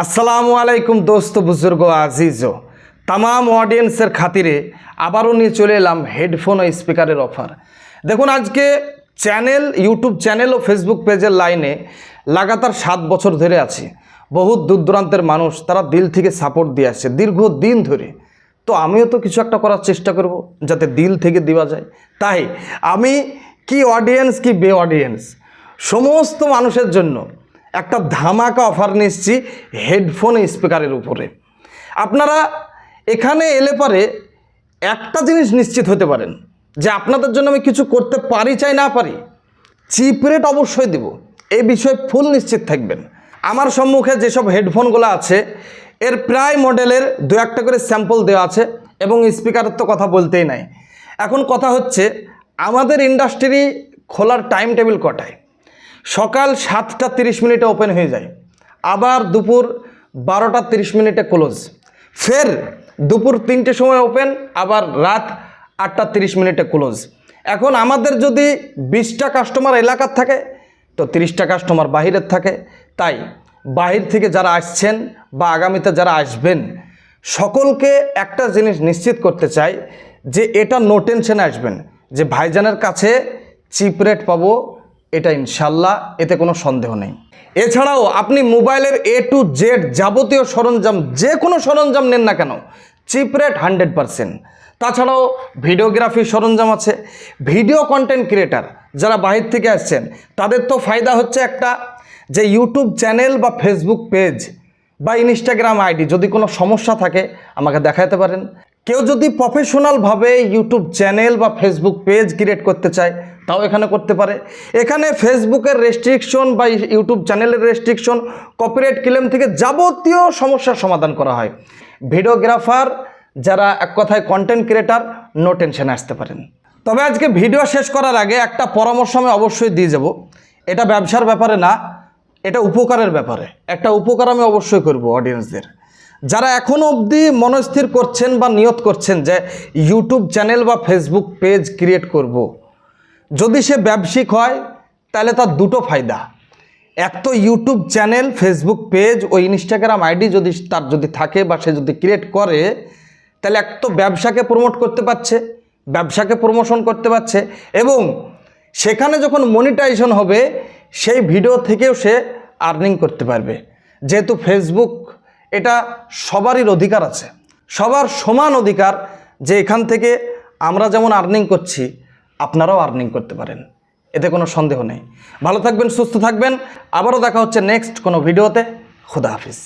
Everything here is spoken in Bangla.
আসসালামু আলাইকুম দোস্ত, বুজুর্গ, আজিজো। তামাম অডিয়েন্সের খাতিরে আবারও নিয়ে চলে এলাম হেডফোন ও স্পিকারের অফার দেখুন, আজকে চ্যানেল ইউটিউব চ্যানেল ও ফেসবুক পেজের লাইনে লাগাতার সাত বছর ধরে আছি। বহু দূর দূরান্তের মানুষ তারা দিল থেকে সাপোর্ট দিয়ে আসছে, দীর্ঘ দিন ধরে। তো আমিও তো কিছু একটা করার চেষ্টা করব, যাতে দিল থেকে দেওয়া যায়। তাই আমি কি অডিয়েন্স কি বে অডিয়েন্স সমস্ত মানুষের জন্য একটা ধামাকা অফার নিচ্ছি হেডফোন স্পিকারের উপরে। আপনারা এখানে এলে পরে একটা জিনিস নিশ্চিত হতে পারেন, যে আপনাদের জন্য আমি কিছু করতে পারি, চাই না পারি চিপ রেট অবশ্যই দেব। এই বিষয়ে ফুল নিশ্চিত থাকবেন। আমার সম্মুখে যেসব হেডফোনগুলো আছে, এর প্রায় মডেলের দু একটা করে স্যাম্পল দেওয়া আছে এবং স্পিকারের তো কথা বলতেই নাই। এখন কথা হচ্ছে, আমাদের ইন্ডাস্ট্রি খোলার টাইম টেবিল কটায়? সকাল সাতটা তিরিশ মিনিটে ওপেন হয়ে যায়। আবার দুপুর বারোটা তিরিশ মিনিটে ক্লোজ। ফের দুপুর তিনটে সময় ওপেন, আবার রাত আটটা তিরিশ মিনিটে ক্লোজ। এখন আমাদের যদি বিশটা কাস্টমার এলাকার থাকে, তো তিরিশটা কাস্টমার বাহিরের থাকে। তাই বাহির থেকে যারা আসছেন বা আগামীতে যারা আসবেন, সকলকে একটা জিনিস নিশ্চিত করতে চাই যে এটা নো টেনশনে আসবেন। যে ভাইজানের কাছে চিপ রেট পাবো এটা ইনশাল্লাহ, এতে কোনো সন্দেহ নেই। এছাড়াও আপনি মোবাইলের এ টু জেড যাবতীয় সরঞ্জাম, যে কোনো সরঞ্জাম নেন না কেন, চিপ রেট হান্ড্রেড পারসেন্ট। তাছাড়াও ভিডিওগ্রাফি সরঞ্জাম আছে, ভিডিও কন্টেন্ট ক্রিয়েটার যারা বাহির থেকে আসছেন, তাদের তো ফায়দা হচ্ছে একটা, যে ইউটিউব চ্যানেল বা ফেসবুক পেজ বা ইনস্টাগ্রাম আইডি যদি কোনো সমস্যা থাকে, আমাকে দেখাতে পারেন। কেউ যদি প্রফেশনালভাবে ইউটিউব চ্যানেল বা ফেসবুক পেজ ক্রিয়েট করতে চায় তাও এখানে করতে পারে। এখানে ফেসবুকের রেস্ট্রিকশন বা ইউটিউব চ্যানেলের রেস্ট্রিকশন কপিরাইট ক্লেম থেকে যাবতীয় সমস্যার সমাধান করা হয়। ভিডিওগ্রাফার যারা এক কথায় কন্টেন্ট ক্রিয়েটার নো টেনশনে আসতে পারেন। তবে আজকে ভিডিও শেষ করার আগে একটা পরামর্শ আমি অবশ্যই দিয়ে যাব। এটা ব্যবসার ব্যাপারে না, এটা উপকারের ব্যাপারে। একটা উপকার আমি অবশ্যই করব অডিয়েন্সদের যারা এখনও অবধি মনস্থির করছেন বা নিয়ত করছেন যে ইউটিউব চ্যানেল বা ফেসবুক পেজ ক্রিয়েট করব। যদি সে ব্যবসায়িক হয়, তাহলে তার দুটো ফায়দা। এক তো ইউটিউব চ্যানেল, ফেসবুক পেজ ও ইনস্টাগ্রাম আইডি যদি তার যদি থাকে বা সে যদি ক্রিয়েট করে, তাহলে এক তো ব্যবসাকে প্রমোট করতে পারছে, ব্যবসাকে প্রমোশন করতে পারছে এবং সেখানে যখন মনিটাইজেশন হবে, সেই ভিডিও থেকেও সে আর্নিং করতে পারবে। যেহেতু ফেসবুক এটা সবারই অধিকার আছে, সবার সমান অধিকার যে এখান থেকে আমরা যেমন আর্নিং করছি আপনারাও আর্নিং করতে পারেন। এতে কোনো সন্দেহ নেই। ভালো থাকবেন, সুস্থ থাকবেন। আবারও দেখা হচ্ছে নেক্সট কোনো ভিডিওতে। খুদা হাফিজ।